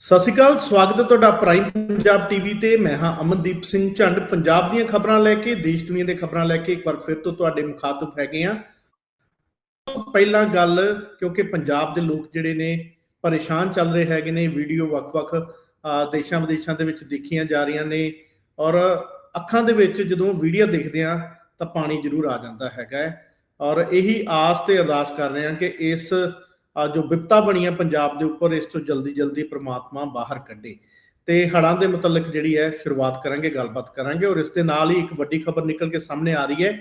ਸਤਿ ਸ਼੍ਰੀ ਅਕਾਲ, ਸਵਾਗਤ ਹੈ ਤੁਹਾਡਾ ਪ੍ਰਾਈਮ ਪੰਜਾਬ ਟੀਵੀ ਤੇ। ਮੈਂ ਹਾਂ ਅਮਨਦੀਪ ਸਿੰਘ ਝੰਡ। ਪੰਜਾਬ ਦੀਆਂ ਖਬਰਾਂ ਲੈ ਕੇ, ਦੇਸ਼ ਦੁਨੀਆ ਦੀਆਂ ਖਬਰਾਂ ਲੈ ਕੇ ਇੱਕ ਵਾਰ ਫਿਰ ਤੋਂ ਤੁਹਾਡੇ ਮੁਖਾਤਬ ਹੈਗੇ ਆ ਪਹਿਲਾਂ ਗੱਲ, ਕਿਉਂਕਿ ਪੰਜਾਬ ਦੇ ਲੋਕ ਜਿਹੜੇ ਨੇ, ਪਰੇਸ਼ਾਨ ਚੱਲ ਰਹੇ ਹੈਗੇ ਨੇ। ਵੀਡੀਓ ਵੱਖ-ਵੱਖ ਦੇਸ਼ਾਂ ਵਿਦੇਸ਼ਾਂ ਦੇ ਵਿੱਚ ਦੇਖੀਆਂ ਜਾ ਰਹੀਆਂ ਨੇ। ਔਰ ਅੱਖਾਂ ਦੇ ਵਿੱਚ ਜਦੋਂ ਵੀਡੀਓ ਦੇਖਦੇ ਆ ਤਾਂ ਪਾਣੀ ਜ਼ਰੂਰ ਆ ਜਾਂਦਾ ਹੈਗਾ ਹੈ। ਔਰ ਇਹੀ ਆਸ ਤੇ ਅਰਦਾਸ ਕਰ ਰਹੇ ਹਾਂ ਕਿ ਇਸ ਜੋ ਵਿਪਤਾ ਬਣੀ ਹੈ ਪੰਜਾਬ ਦੇ ਉੱਪਰ, ਇਸ ਤੋਂ ਜਲਦੀ ਜਲਦੀ ਪ੍ਰਮਾਤਮਾ ਬਾਹਰ ਕੱਢੇ। ਤੇ ਹੜ੍ਹਾਂ ਦੇ ਮੁਤਲਕ ਜਿਹੜੀ ਹੈ, ਸ਼ੁਰੂਆਤ ਕਰਾਂਗੇ, ਗੱਲਬਾਤ ਕਰਾਂਗੇ ਔਰ ਇਸ ਦੇ ਨਾਲ ਹੀ ਇੱਕ ਵੱਡੀ ਖਬਰ ਨਿਕਲ ਕੇ ਸਾਹਮਣੇ ਆ ਰਹੀ ਹੈ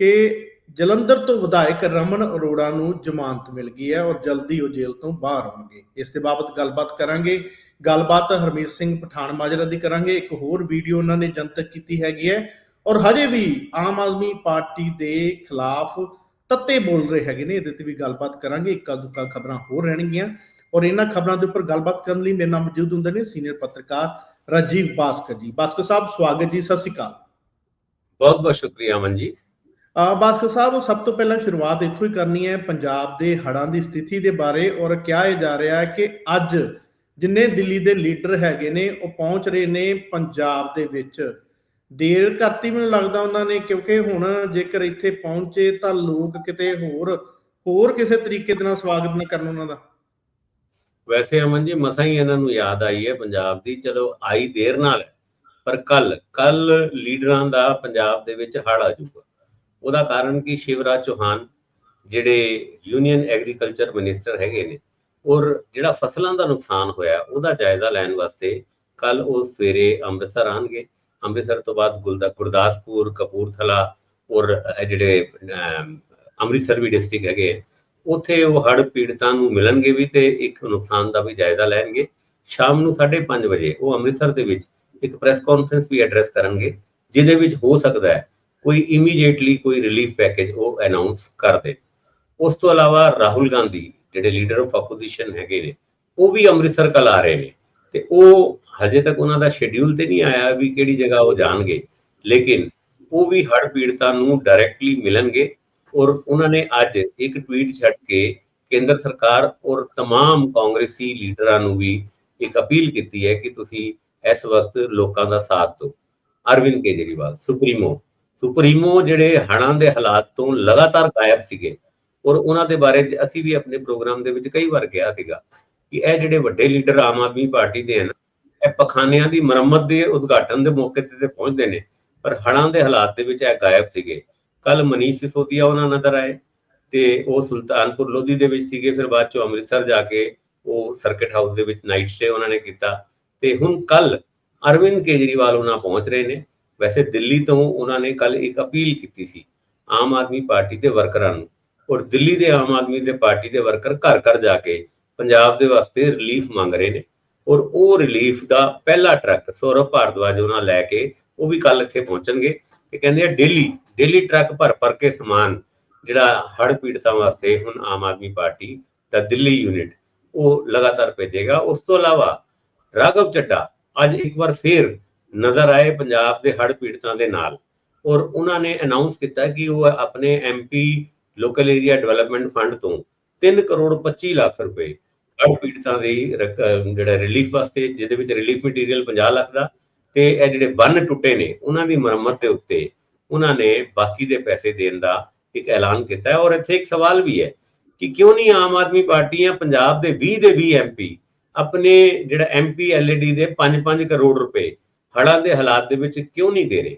ਕਿ ਜਲੰਧਰ ਤੋਂ ਵਿਧਾਇਕ ਰਮਨ ਅਰੋੜਾ ਨੂੰ ਜ਼ਮਾਨਤ ਮਿਲ ਗਈ ਹੈ ਔਰ ਜਲਦੀ ਉਹ ਜੇਲ੍ਹ ਤੋਂ ਬਾਹਰ ਆਉਣਗੇ। ਇਸ ਦੇ ਬਾਬਤ ਗੱਲਬਾਤ ਕਰਾਂਗੇ। ਗੱਲਬਾਤ ਹਰਮੀਤ ਸਿੰਘ ਪਠਾਨ ਮਾਜਰਾ ਦੀ ਕਰਾਂਗੇ। ਇੱਕ ਹੋਰ ਵੀਡੀਓ ਉਹਨਾਂ ਨੇ ਜਨਤਕ ਕੀਤੀ ਹੈਗੀ ਹੈ ਔਰ ਹਜੇ ਵੀ ਆਮ ਆਦਮੀ ਪਾਰਟੀ ਦੇ ਖਿਲਾਫ ਤੱਤੇ ਬੋਲ ਰਹੇ ਹੈਗੇ ਨੇ ਇਹਦੇ ਤੇ ਵੀ ਗੱਲਬਾਤ ਕਰਾਂਗੇ ਇੱਕਾ ਦੁੱਕਾ ਖਬਰਾਂ ਹੋਰ ਰਹਿਣਗੀਆਂ। ਔਰ ਇਹਨਾਂ ਖਬਰਾਂ ਦੇ ਉੱਪਰ ਗੱਲਬਾਤ ਕਰਨ ਲਈ ਮੇਰੇ ਨਾਲ ਮੌਜੂਦ ਹੁੰਦੇ ਨੇ ਸੀਨੀਅਰ ਪੱਤਰਕਾਰ ਰਾਜੀਵ ਬਾਸਕਰ ਜੀ। ਬਾਸਕਰ ਸਾਹਿਬ ਸਵਾਗਤ ਜੀ ਸਤਿ ਸ਼੍ਰੀ ਅਕਾਲ। ਬਹੁਤ ਬਹੁਤ ਸ਼ੁਕਰੀਆ ਅਮਨ ਜੀ। ਆ ਬਾਸਕਰ ਸਾਹਿਬ ਸਭ ਤੋਂ ਪਹਿਲਾਂ ਸ਼ੁਰੂਆਤ ਇੱਥੋਂ ਹੀ ਕਰਨੀ ਹੈ ਪੰਜਾਬ ਦੇ ਹੜ੍ਹਾਂ ਦੀ ਸਥਿਤੀ ਦੇ ਬਾਰੇ। ਔਰ ਕਿਹਾ ਇਹ ਜਾ ਰਿਹਾ ਹੈ ਕਿ ਅੱਜ ਜਿੰਨੇ ਦਿੱਲੀ ਦੇ ਲੀਡਰ ਹੈਗੇ ਨੇ ਉਹ ਪਹੁੰਚ ਰਹੇ ਨੇ ਪੰਜਾਬ ਦੇ ਵਿੱਚ। ਦੇਰ ਕਰਤੀ ਮੈਨੂੰ ਲੱਗਦਾ ਉਹਨਾਂ ਨੇ, ਕਿਉਂਕਿ ਹੁਣ ਜੇਕਰ ਇੱਥੇ ਪਹੁੰਚੇ ਤਾਂ ਲੋਕ ਕਿਤੇ ਹੋਰ ਹੋਰ ਕਿਸੇ ਤਰੀਕੇ ਦੇ ਨਾਲ ਸਵਾਗਤ ਨਾ ਕਰਨ ਉਹਨਾਂ ਦਾ। ਵੈਸੇ ਅਮਨ ਜੀ, ਮਸਾਂ ਹੀ ਇਹਨਾਂ ਨੂੰ ਯਾਦ ਆਈ ਹੈ ਪੰਜਾਬ ਦੀ, ਚਲੋ ਆਈ ਦੇਰ ਨਾਲ ਪਰ ਕੱਲ ਕੱਲ ਲੀਡਰਾਂ ਦਾ ਪੰਜਾਬ ਦੇ ਵਿੱਚ ਹੜ ਆ ਜਾਊਗਾ। ਉਹਦਾ ਕਾਰਨ ਕਿ? ਸ਼ਿਵਰਾਜ ਚੌਹਾਨ, ਜਿਹੜੇ ਯੂਨੀਅਨ ਐਗਰੀਕਲਚਰ ਮਿਨਿਸਟਰ ਹੈਗੇ ਨੇ, ਔਰ ਜਿਹੜਾ ਫਸਲਾਂ ਦਾ ਨੁਕਸਾਨ ਹੋਇਆ, ਉਹਦਾ ਜਾਇਜ਼ਾ ਲੈਣ ਵਾਸਤੇ ਕੱਲ ਉਹ ਸਵੇਰੇ ਅੰਮ੍ਰਿਤਸਰ ਆਣਗੇ ਅੰਮ੍ਰਿਤਸਰ ਤੋਂ ਬਾਅਦ ਗੁਲਦਾ ਗੁਰਦਾਸਪੁਰ ਕਪੂਰਥਲਾ ਔਰ ਜਿਹੜੇ ਅੰਮ੍ਰਿਤਸਰ ਵੀ ਡਿਸਟ੍ਰਿਕਟ ਹੈਗੇ ਹੈ, ਉੱਥੇ ਉਹ ਹੜ੍ਹ ਪੀੜਤਾਂ ਨੂੰ ਮਿਲਣਗੇ ਵੀ ਤੇ ਇੱਕ ਨੁਕਸਾਨ ਦਾ ਵੀ ਜਾਇਜ਼ਾ ਲੈਣਗੇ। ਸ਼ਾਮ ਨੂੰ 5:30 ਵਜੇ ਉਹ ਅੰਮ੍ਰਿਤਸਰ ਦੇ ਵਿੱਚ ਇੱਕ ਪ੍ਰੈਸ ਕਾਨਫਰੰਸ ਵੀ ਐਡਰੈਸ ਕਰਨਗੇ ਜਿਹਦੇ ਵਿੱਚ ਹੋ ਸਕਦਾ ਹੈ ਕੋਈ ਇਮੀਡੀਏਟਲੀ ਕੋਈ ਰਿਲੀਫ ਪੈਕੇਜ ਉਹ ਅਨਾਉਂਸ ਕਰ ਦੇ। ਉਸ ਤੋਂ ਇਲਾਵਾ ਰਾਹੁਲ ਗਾਂਧੀ ਜਿਹੜੇ ਲੀਡਰ ਆਫ ਆਪੋਜੀਸ਼ਨ ਹੈਗੇ ਨੇ ਉਹ ਵੀ ਅੰਮ੍ਰਿਤਸਰ ਕੱਲ ਆ ਰਹੇ ਨੇ। ਤੇ ਉਹ ਹਜੇ ਤੱਕ ਉਹਨਾਂ ਦਾ ਸ਼ੈਡਿਊਲ ਤੇ ਨਹੀਂ ਆਇਆ ਵੀ ਕਿਹੜੀ ਜਗ੍ਹਾ ਉਹ ਜਾਣਗੇ ਲੇਕਿਨ ਉਹ ਵੀ ਹੜ੍ਹ ਪੀੜਤਾਂ ਨੂੰ ਡਾਇਰੈਕਟਲੀ ਮਿਲਣਗੇ ਔਰ ਉਹਨਾਂ ਨੇ ਅੱਜ ਇੱਕ ਟਵੀਟ ਛੱਡ ਕੇ ਕੇਂਦਰ ਸਰਕਾਰ ਔਰ तमाम ਕਾਂਗਰਸੀ ਲੀਡਰਾਂ ਨੂੰ ਵੀ ਇੱਕ ਅਪੀਲ ਕੀਤੀ ਹੈ ਕਿ ਤੁਸੀਂ ਇਸ ਵਕਤ ਲੋਕਾਂ ਦਾ ਸਾਥ ਦਿਓ ਅਰਵਿੰਦ ਕੇਜਰੀਵਾਲ ਸੁਪਰੀਮੋ ਸੁਪਰੀਮੋ ਜਿਹੜੇ ਹੜ੍ਹਾਂ ਦੇ ਹਾਲਾਤ ਤੋਂ ਲਗਾਤਾਰ ਗਾਇਬ ਸੀਗੇ ਔਰ ਉਹਨਾਂ ਦੇ ਬਾਰੇ 'ਚ ਅਸੀਂ ਵੀ ਆਪਣੇ ਪ੍ਰੋਗਰਾਮ ਦੇ ਵਿੱਚ ਕਈ ਵਾਰ ਕਿਹਾ ਸੀਗਾ ਕਿ ਇਹ ਜਿਹੜੇ ਵੱਡੇ ਲੀਡਰ ਆਮ ਆਦਮੀ ਪਾਰਟੀ ਦੇ ਹਨ ਇਹ ਪਖਾਨਿਆਂ ਦੀ ਮੁਰੰਮਤ ਦੇ ਉਦਘਾਟਨ ਦੇ ਮੌਕੇ ਤੇ ਪਹੁੰਚਦੇ ਨੇ। ਪਰ ਹੜ੍ਹਾਂ ਦੇ ਹਾਲਾਤ ਦੇ ਵਿੱਚ ਇਹ ਗਾਇਬ ਸੀਗੇ। ਕੱਲ ਮਨੀਸ਼ ਸਿਸੋਦੀਆ ਉਹਨਾਂ ਨਜ਼ਰ ਆਏ ਤੇ ਉਹ ਸੁਲਤਾਨਪੁਰ ਲੋਧੀ ਦੇ ਵਿੱਚ ਸੀਗੇ, ਫਿਰ ਬਾਅਦ ਚੋਂ ਅੰਮ੍ਰਿਤਸਰ ਜਾ ਕੇ ਉਹ ਸਰਕਟ ਹਾਊਸ ਦੇ ਵਿੱਚ ਨਾਈਟ ਸਟੇ ਉਹਨਾਂ ਨੇ ਕੀਤਾ। ਤੇ ਹੁਣ ਕੱਲ ਅਰਵਿੰਦ ਕੇਜਰੀਵਾਲ ਉਹਨਾਂ ਪਹੁੰਚ ਰਹੇ ਨੇ। ਵੈਸੇ ਦਿੱਲੀ ਤੋਂ ਉਹਨਾਂ ਨੇ ਕੱਲ ਇੱਕ ਅਪੀਲ ਕੀਤੀ ਸੀ ਆਮ ਆਦਮੀ ਪਾਰਟੀ ਦੇ ਵਰਕਰਾਂ ਨੂੰ। ਔਰ ਦਿੱਲੀ ਦੇ ਆਮ ਆਦਮੀ ਦੇ ਪਾਰਟੀ ਦੇ ਵਰਕਰ ਘਰ ਘਰ ਜਾ ਕੇ ਪੰਜਾਬ ਦੇ ਵਾਸਤੇ ਰਿਲੀਫ ਮੰਗ ਰਹੇ ਨੇ। ਔਰ ਉਹ ਰਿਲੀਫ ਦਾ ਪਹਿਲਾ ਟਰੱਕ ਸੌਰਵ ਭਾਰਦਵਾਜ ਉਹਨਾਂ ਲੈ ਕੇ ਉਹ ਵੀ ਕੱਲ ਇੱਥੇ ਪਹੁੰਚਣਗੇ। ਤੇ ਕਹਿੰਦੇ ਆ ਡੇਲੀ ਡੇਲੀ ਟਰੱਕ ਭਰ ਭਰ ਕੇ ਸਮਾਨ ਜਿਹੜਾ ਹੜ੍ਹ ਪੀੜਤਾਂ ਵਾਸਤੇ ਹੁਣ ਆਮ ਆਦਮੀ ਪਾਰਟੀ ਦਾ ਦਿੱਲੀ ਯੂਨਿਟ ਉਹ ਲਗਾਤਾਰ ਭੇਜੇਗਾ। ਉਸ ਤੋਂ ਇਲਾਵਾ ਰਾਘਵ ਚੱਡਾ ਅੱਜ ਇੱਕ ਵਾਰ ਫੇਰ ਨਜ਼ਰ ਆਏ ਪੰਜਾਬ ਦੇ ਹੜ ਪੀੜਤਾਂ ਦੇ ਨਾਲ। ਔਰ ਉਹਨਾਂ ਨੇ ਅਨਾਉਂਸ ਕੀਤਾ ਕਿ ਉਹ ਆਪਣੇ MP local area development fund ਤੋਂ 3 ਕਰੋੜ 25 ਲੱਖ ਰੁਪਏ ਹੜ੍ਹ ਪੀੜਤਾਂ ਦੀ ਜਿਹੜਾ ਰਿਲੀਫ ਵਾਸਤੇ, ਜਿਹਦੇ ਵਿੱਚ ਰਿਲੀਫ ਮਟੀਰੀਅਲ 50 ਲੱਖ ਦਾ ਤੇ ਇਹ ਜਿਹੜੇ ਬੰਨ ਟੁੱਟੇ ਨੇ, ਉਹਨਾਂ ਦੀ ਮੁਰੰਮਤ ਦੇ ਉੱਤੇ ਉਹਨਾਂ ਨੇ ਬਾਕੀ ਦੇ ਪੈਸੇ ਦੇਣ ਦਾ ਇੱਕ ਐਲਾਨ ਕੀਤਾ ਹੈ। ਔਰ ਇੱਥੇ ਇੱਕ ਸਵਾਲ ਵੀ ਹੈ ਕਿ ਕਿਉਂ ਨਹੀਂ ਆਮ ਆਦਮੀ ਪਾਰਟੀਆਂ ਪੰਜਾਬ ਦੇ 20 ਦੇ 20 ਐਮਪੀ ਆਪਣੇ ਜਿਹੜਾ ਐਮਪੀ ਐਲਈਡੀ ਦੇ 5-5 ਕਰੋੜ ਰੁਪਏ ਹੜ੍ਹਾਂ ਦੇ ਹਾਲਾਤ ਦੇ ਵਿੱਚ ਕਿਉਂ ਨਹੀਂ ਦੇ ਰਹੇ?